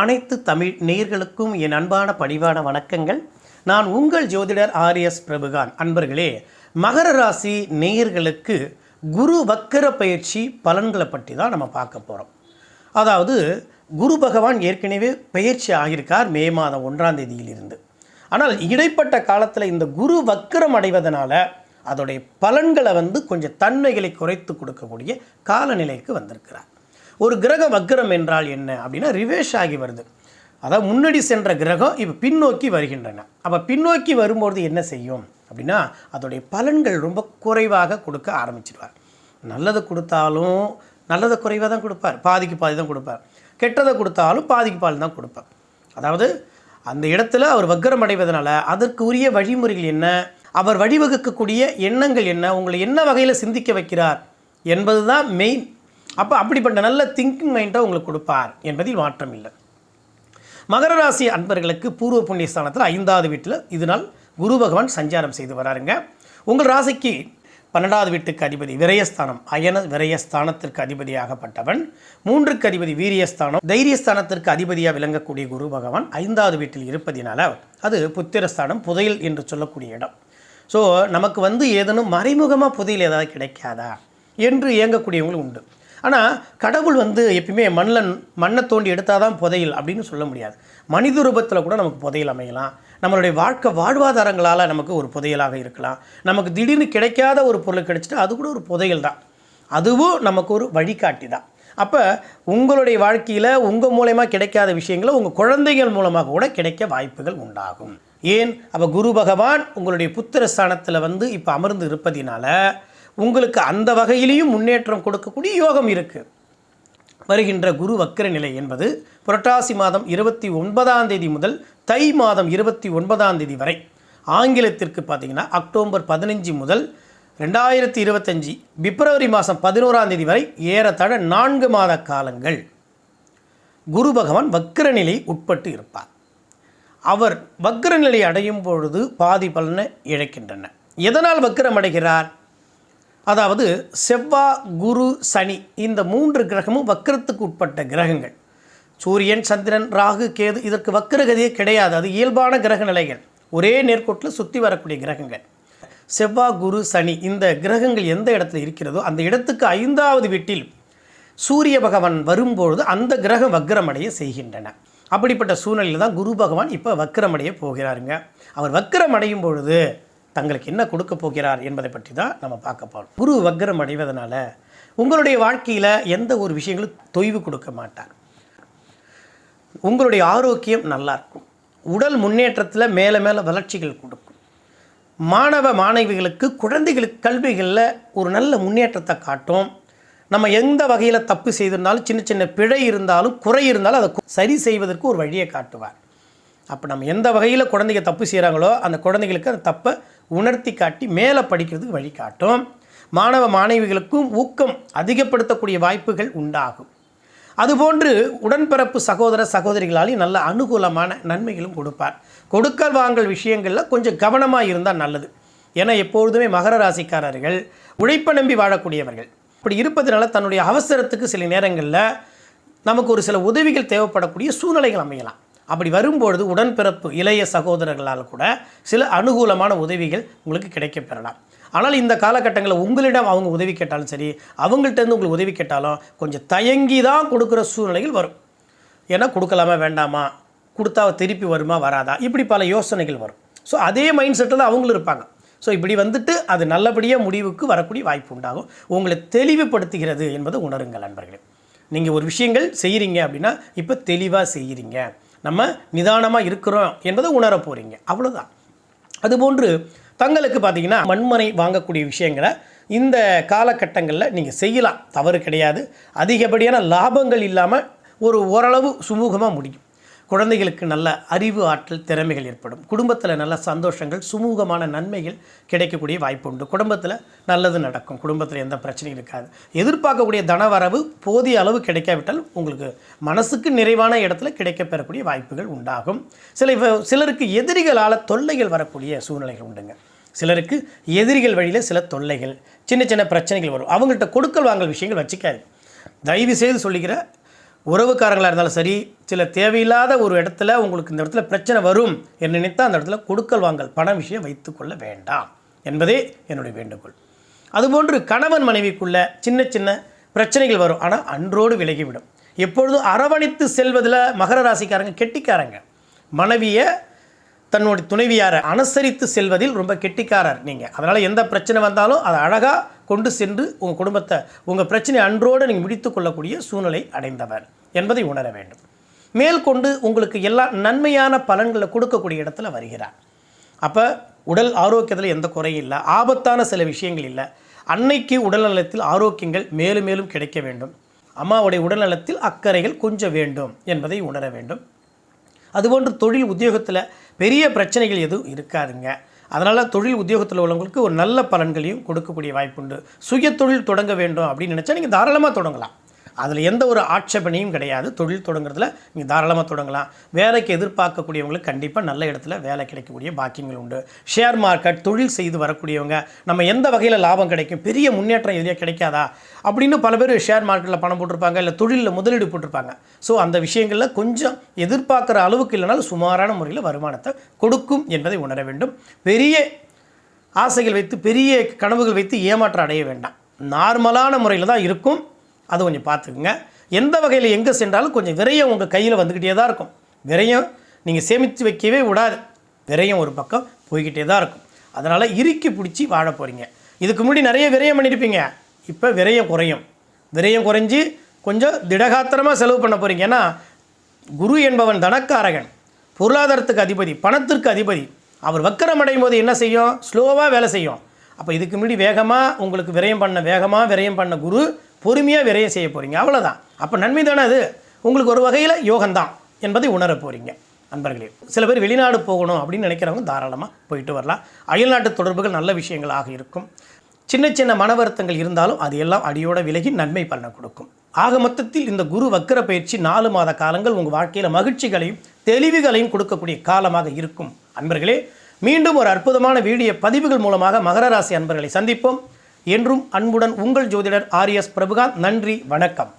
அனைத்து தமிழ் நேயர்களுக்கும் என் அன்பான பணிவான வணக்கங்கள். நான் உங்கள் ஜோதிடர் ஆர்எஸ் பிரபுகான். அன்பர்களே மகர ராசி நேயர்களுக்கு குரு வக்கர பயிற்சி பலன்களை பற்றி தான் நம்ம பார்க்க போகிறோம் அதாவது குரு பகவான் ஏற்கனவே பயிற்சி ஆகியிருக்கார் மே மாதம் ஒன்றாம் தேதியிலிருந்து. ஆனால் இடைப்பட்ட காலத்தில் இந்த குரு வக்கரம் அடைவதனால அதோடைய பலன்களை வந்து கொஞ்சம் தன்மைகளை குறைத்து கொடுக்கக்கூடிய காலநிலைக்கு வந்திருக்கிறார். ஒரு கிரக வக்கரம் என்றால் என்ன அப்படின்னா ரிவேஷ் ஆகி வருது. அதாவது முன்னாடி சென்ற கிரகம் இப்போ பின்னோக்கி வருகின்றன. அப்போ பின்னோக்கி வரும்போது என்ன செய்யும் அப்படின்னா அதோடைய பலன்கள் ரொம்ப குறைவாக கொடுக்க ஆரம்பிச்சிடுவார் நல்லதை கொடுத்தாலும் நல்லதை குறைவாக தான் கொடுப்பார். பாதிக்கு பாதி தான் கொடுப்பார். கெட்டதை கொடுத்தாலும் பாதிக்கு பாதி தான் கொடுப்பார். அதாவது அந்த இடத்துல அவர் வக்கரம் அடைவதனால அதற்கு உரிய வழிமுறைகள் என்ன அவர் வழிவகுக்கக்கூடிய எண்ணங்கள் என்ன உங்களை என்ன வகையில் சிந்திக்க வைக்கிறார் என்பது தான் மெயின் அப்போ அப்படிப்பட்ட நல்ல திங்கிங் மைண்டை உங்களுக்கு கொடுப்பார் என்பதில் மாற்றம் இல்லை. மகர ராசி அன்பர்களுக்கு பூர்வ புண்ணிய ஸ்தானத்தில் ஐந்தாவது வீட்டில் இதனால் குரு பகவான் சஞ்சாரம் செய்து வராருங்க. உங்கள் ராசிக்கு பன்னெண்டாவது வீட்டுக்கு அதிபதி விரயஸ்தானம் அயன விரயஸ்தானத்திற்கு அதிபதியாகப்பட்டவன். மூன்றுக்கு அதிபதி வீரியஸ்தானம் தைரியஸ்தானத்திற்கு அதிபதியாக விளங்கக்கூடிய குரு பகவான் ஐந்தாவது வீட்டில் இருப்பதினால அது புத்திரஸ்தானம் புதையல் என்று சொல்லக்கூடிய இடம். ஸோ நமக்கு வந்து ஏதேனும் மறைமுகமாக புதையல் ஏதாவது கிடைக்காதா? என்று இயங்கக்கூடியவங்களும் உண்டு. ஆனால் கடவுள் வந்து எப்பயுமே மண்ணில் மண்ணை தோண்டி எடுத்தால் தான் புதையல் அப்படின்னு சொல்ல முடியாது. மனித ரூபத்தில் கூட நமக்கு புதையல் அமையலாம். நம்மளுடைய வாழ்க்கை வாழ்வாதாரங்களால் நமக்கு ஒரு புதையலாக இருக்கலாம். நமக்கு திடீர்னு கிடைக்காத ஒரு பொருள் கிடைச்சிட்டு அது கூட ஒரு புதையல் தான். அதுவும் நமக்கு ஒரு வழிகாட்டி தான். அப்போ உங்களுடைய வாழ்க்கையில் உங்கள் மூலயமா கிடைக்காத விஷயங்களை உங்கள் குழந்தைகள் மூலமாக கூட கிடைக்க வாய்ப்புகள் உண்டாகும். ஏன்? அப்போ குரு பகவான் உங்களுடைய புத்திர ஸ்தானத்தில் வந்து இப்போ அமர்ந்து இருப்பதினால உங்களுக்கு அந்த வகையிலையும் முன்னேற்றம் கொடுக்கக்கூடிய யோகம் இருக்குது வருகின்ற குரு வக்கர நிலை என்பது புரட்டாசி மாதம் இருபத்தி ஒன்பதாம் தேதி முதல் தை மாதம் இருபத்தி ஒன்பதாம் தேதி வரை. ஆங்கிலத்திற்கு பார்த்தீங்கன்னா அக்டோபர் பதினஞ்சு முதல் ரெண்டாயிரத்தி இருபத்தஞ்சி பிப்ரவரி மாதம் பதினோராம் தேதி வரை ஏறத்தாழ நான்கு மாத காலங்கள். குரு பகவான் வக்கர நிலை உட்பட்டு இருப்பார். அவர் வக்கர நிலை அடையும் பொழுது பாதி பலனை இழக்கின்றன எதனால் வக்கரம் அடைகிறார்? அதாவது செவ்வா குரு சனி இந்த மூன்று கிரகமும் வக்கரத்துக்கு உட்பட்ட கிரகங்கள். சூரியன் சந்திரன் ராகு கேது இதற்கு வக்கரகதியே கிடையாது. அது இயல்பான கிரக நிலைகள். ஒரே நேர்கோட்டில் சுற்றி வரக்கூடிய கிரகங்கள். செவ்வா குரு சனி இந்த கிரகங்கள் எந்த இடத்துல இருக்கிறதோ அந்த இடத்துக்கு ஐந்தாவது வீட்டில் சூரிய பகவான் வரும்பொழுது அந்த கிரகம் வக்கரமடைய செய்கின்றன. அப்படிப்பட்ட சூழ்நிலையில் தான் குரு பகவான் இப்போ வக்கரமடைய போகிறாருங்க. அவர் வக்கரமடையும் பொழுது தங்களுக்கு என்ன கொடுக்க போகிறார் என்பதை பற்றி தான் நம்ம பார்க்க போகிறோம் குரு வக்ரம் அடைவதனால உங்களுடைய வாழ்க்கையில் எந்த ஒரு விஷயங்களும் தொய்வு கொடுக்க மாட்டார். உங்களுடைய ஆரோக்கியம் நல்லா இருக்கும். உடல் முன்னேற்றத்தில் மேலே மேலே வளர்ச்சிகள் கொடுக்கும். மாணவ மாணவிகளுக்கு குழந்தைகளுக்கு கல்விகளில் ஒரு நல்ல முன்னேற்றத்தை காட்டும். நம்ம எந்த வகையில் தப்பு செய்திருந்தாலும் சின்ன சின்ன பிழை இருந்தாலும் குறை இருந்தாலும் அதை சரி செய்வதற்கு ஒரு வழியை காட்டுவார். அப்போ நம்ம எந்த வகையில் குழந்தைங்க தப்பு செய்கிறாங்களோ அந்த குழந்தைகளுக்கு அந்த தப்பை உணர்த்தி காட்டி மேலே படிக்கிறதுக்கு வழிகாட்டும் மாணவ மாணவிகளுக்கும் ஊக்கம் அதிகப்படுத்தக்கூடிய வாய்ப்புகள் உண்டாகும். அதுபோன்று உடன்பிறப்பு சகோதர சகோதரிகளாலையும் நல்ல அனுகூலமான நன்மைகளும் கொடுப்பார். கொடுக்கல் வாங்கல் விஷயங்களில் கொஞ்சம் கவனமாக இருந்தால் நல்லது. ஏன்னா எப்பொழுதுமே மகர ராசிக்காரர்கள் உழைப்பை நம்பி வாழக்கூடியவர்கள். இப்படி இருப்பதனால தன்னுடைய அவசரத்துக்கு சில நேரங்களில் நமக்கு ஒரு சில உதவிகள் தேவைப்படக்கூடிய சூழ்நிலைகள் அமையலாம். அப்படி வரும்பொழுது உடன்பிறப்பு இளைய சகோதரர்களால் கூட சில அனுகூலமான உதவிகள் உங்களுக்கு கிடைக்கப் பெறலாம் ஆனால் இந்த காலகட்டங்களில் உங்களிடம் அவங்க உதவி கேட்டாலும் சரி அவங்கள்ட்டேருந்து உங்களுக்கு உதவி கேட்டாலும் கொஞ்சம் தயங்கி தான் கொடுக்குற சூழ்நிலைகள் வரும். ஏன்னா கொடுக்கலாமா வேண்டாமா? கொடுத்தா திருப்பி வருமா வராதா? இப்படி பல யோசனைகள் வரும். ஸோ அதே மைண்ட் செட்டில் தான் அவங்களும் இருப்பாங்க. ஸோ இப்படி வந்துட்டு அது நல்லபடியாக முடிவுக்கு வரக்கூடிய வாய்ப்பு உண்டாகும். உங்களை தெளிவுபடுத்துகிறது என்பதை உணருங்கள் நண்பர்களே. நீங்கள் ஒரு விஷயங்கள் செய்கிறீங்க அப்படின்னா இப்போ தெளிவாக செய்கிறீங்க நம்ம நிதானமாக இருக்கிறோம் என்பதை உணர போகிறீங்க அவ்வளோதான் அதுபோன்று தங்களுக்கு பார்த்தீங்கன்னா மண்மனை வாங்கக்கூடிய விஷயங்களை இந்த காலகட்டங்களில் நீங்கள் செய்யலாம். தவறு கிடையாது. அதிகப்படியான லாபங்கள் இல்லாமல் ஒரு ஓரளவு சுமூகமாக முடியும். குழந்தைகளுக்கு நல்ல அறிவு ஆற்றல் திறமைகள் ஏற்படும். குடும்பத்தில் நல்ல சந்தோஷங்கள் சுமூகமான நன்மைகள் கிடைக்கக்கூடிய வாய்ப்பு உண்டு குடும்பத்தில் நல்லது நடக்கும். குடும்பத்தில் எந்த பிரச்சனையும் இருக்காது. எதிர்பார்க்கக்கூடிய தனவரவு போதிய அளவு கிடைக்காவிட்டால் உங்களுக்கு மனசுக்கு நிறைவான இடத்துல கிடைக்க பெறக்கூடிய வாய்ப்புகள் உண்டாகும். சில சிலருக்கு எதிரிகளால் தொல்லைகள் வரக்கூடிய சூழ்நிலைகள் உண்டுங்க. சிலருக்கு எதிரிகள் வழியில் சில தொல்லைகள் சின்ன சின்ன பிரச்சனைகள் வரும். அவங்கள்ட்ட கொடுக்கல் வாங்கல் விஷயங்கள் வச்சுக்காது தயவு செய்து சொல்லிக்கிற உறவுக்காரங்களாக இருந்தாலும் சரி சில தேவையில்லாத ஒரு இடத்துல உங்களுக்கு இந்த இடத்துல பிரச்சனை வரும் என்று நினைத்தால் அந்த இடத்துல கொடுக்கல் வாங்கல் பண விஷயம் வைத்துக்கொள்ள வேண்டாம் என்பதே என்னுடைய வேண்டுகோள். அதுபோன்று கணவன் மனைவிக்குள்ள சின்ன சின்ன பிரச்சனைகள் வரும். ஆனால் அன்றோடு விலகிவிடும். எப்பொழுதும் அரவணைத்து செல்வதில் மகர ராசிக்காரங்க கெட்டிக்காரங்க. மனைவியை தன்னுடைய துணைவியாரை அனுசரித்து செல்வதில் ரொம்ப கெட்டிக்காரர் நீங்கள் அதனால் எந்த பிரச்சனை வந்தாலும் அதை அழகாக கொண்டு சென்று உங்கள் குடும்பத்தை உங்கள் பிரச்சனை அன்றோடு நீங்கள் முடித்து கொள்ளக்கூடிய சூழ்நிலை அடைந்தவர் என்பதை உணர வேண்டும். மேற்கொண்டு உங்களுக்கு எல்லா நன்மையான பலன்களை கொடுக்கக்கூடிய இடத்துல வருகிறார். அப்போ உடல் ஆரோக்கியத்தில் எந்த குறையும் இல்லை ஆபத்தான சில விஷயங்கள் இல்லை. அன்னைக்கு உடல்நலத்தில் ஆரோக்கியங்கள் மேலும் மேலும் கிடைக்க வேண்டும். அம்மாவுடைய உடல்நலத்தில் அக்கறைகள் கொஞ்சம் வேண்டும் என்பதை உணர வேண்டும். அதுபோன்று தொழில் உத்தியோகத்தில் பெரிய பிரச்சனைகள் எதுவும் இருக்காதுங்க. அதனால் தொழில் உத்தியோகத்தில் உள்ளவங்களுக்கு ஒரு நல்ல பலன்களையும் கொடுக்கக்கூடிய வாய்ப்புண்டு. சுய தொழில் தொடங்க வேண்டும் அப்படின்னு நினச்சா நீங்கள் தாராளமாக தொடங்கலாம். அதில் எந்த ஒரு ஆட்சேபனையும் கிடையாது. தொழில் தொடங்குறதுல நீங்கள் தாராளமாக தொடங்கலாம். வேலைக்கு எதிர்பார்க்கக்கூடியவங்களுக்கு கண்டிப்பாக நல்ல இடத்துல வேலை கிடைக்கக்கூடிய பாக்கியங்கள் உண்டு. ஷேர் மார்க்கெட் தொழில் செய்து வரக்கூடியவங்க நம்ம எந்த வகையில் லாபம் கிடைக்கும் பெரிய முன்னேற்றம் எதுலேயே கிடைக்காதா? அப்படின்னு பல பேர் ஷேர் மார்க்கெட்டில் பணம் போட்டிருப்பாங்க இல்லை தொழிலில் முதலீடு போட்டிருப்பாங்க. ஸோ அந்த விஷயங்களில் கொஞ்சம் எதிர்பார்க்குற அளவுக்கு இல்லைனாலும் சுமாரான முறையில் வருமானத்தை கொடுக்கும் என்பதை உணர வேண்டும். பெரிய ஆசைகள் வைத்து பெரிய கனவுகள் வைத்து ஏமாற்றம் அடைய வேண்டாம். நார்மலான முறையில் தான் இருக்கும். அதை கொஞ்சம் பார்த்துக்குங்க. எந்த வகையில் எங்கே சென்றாலும் கொஞ்சம் விரயம் உங்கள் கையில் வந்துக்கிட்டே தான் இருக்கும். விரயம் நீங்கள் சேமித்து வைக்கவே விடாது. விரயம் ஒரு பக்கம் போய்கிட்டே தான் இருக்கும். அதனால் இறுக்கி பிடிச்சி வாழ போகிறீங்க இதுக்கு முன்னாடி நிறைய விரயம் பண்ணியிருப்பீங்க இப்போ விரயம் குறையும். விரயம் குறைஞ்சி கொஞ்சம் திடகாத்திரமாக செலவு பண்ண போகிறீங்க ஏன்னா குரு என்பவன் தனக்காரகன். பொருளாதாரத்துக்கு அதிபதி பணத்திற்கு அதிபதி. அவர் வக்கரம் அடையும் போது என்ன செய்யும்? ஸ்லோவாக வேலை செய்யும். அப்போ இதுக்கு முன்னாடி வேகமாக உங்களுக்கு விரயம் பண்ண வேகமாக விரயம் பண்ண குரு பொறுமையாக விரைய செய்ய போகிறீங்க அவ்வளோதான் அப்போ நன்மை தானே அது? உங்களுக்கு ஒரு வகையில் யோகம்தான் என்பதை உணர போகிறீங்க நண்பர்களே சில பேர் வெளிநாடு போகணும் அப்படின்னு நினைக்கிறவங்க தாராளமாக போயிட்டு வரலாம். அயல்நாட்டு தொடர்புகள் நல்ல விஷயங்களாக இருக்கும். சின்ன சின்ன மன வருத்தங்கள் இருந்தாலும் அது எல்லாம் அடியோட விலகி நன்மை பண்ண கொடுக்கும். ஆக மொத்தத்தில் இந்த குரு வக்கர பயிற்சி நாலு மாத காலங்கள் உங்கள் வாழ்க்கையில் மகிழ்ச்சிகளையும் தெளிவுகளையும் கொடுக்கக்கூடிய காலமாக இருக்கும். அன்பர்களே மீண்டும் ஒரு அற்புதமான வீடியோ பதிவுகள் மூலமாக மகர ராசி அன்பர்களை சந்திப்போம். என்றும் அன்புடன் உங்கள் ஜோதிடர் ஆர்எஸ் பிரபுகாந்த் நன்றி வணக்கம்.